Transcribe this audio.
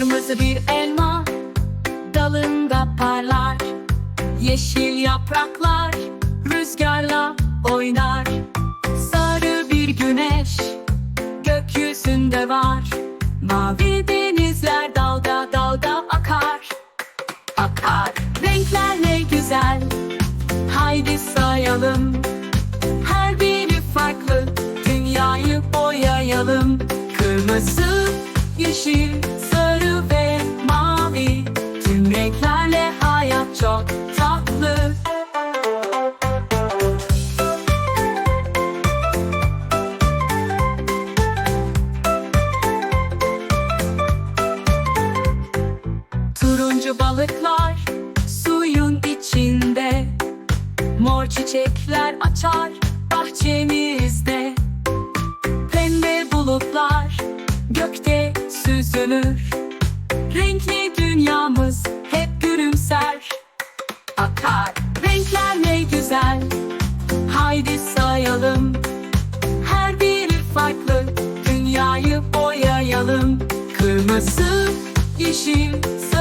Kırmızı bir elma dalında parlar. Yeşil yapraklar rüzgarla oynar. Sarı bir güneş gökyüzünde var. Mavi denizler dalga dalga akar. Akar. Renkler ne güzel. Haydi sayalım. Her biri farklı. Dünyayı boyayalım. Kırmızı, yeşil, sarı. Çok tatlı. Turuncu balıklar suyun içinde Mor çiçekler açar bahçemizde. Pembe bulutlar gökte süzülür yeşil sarı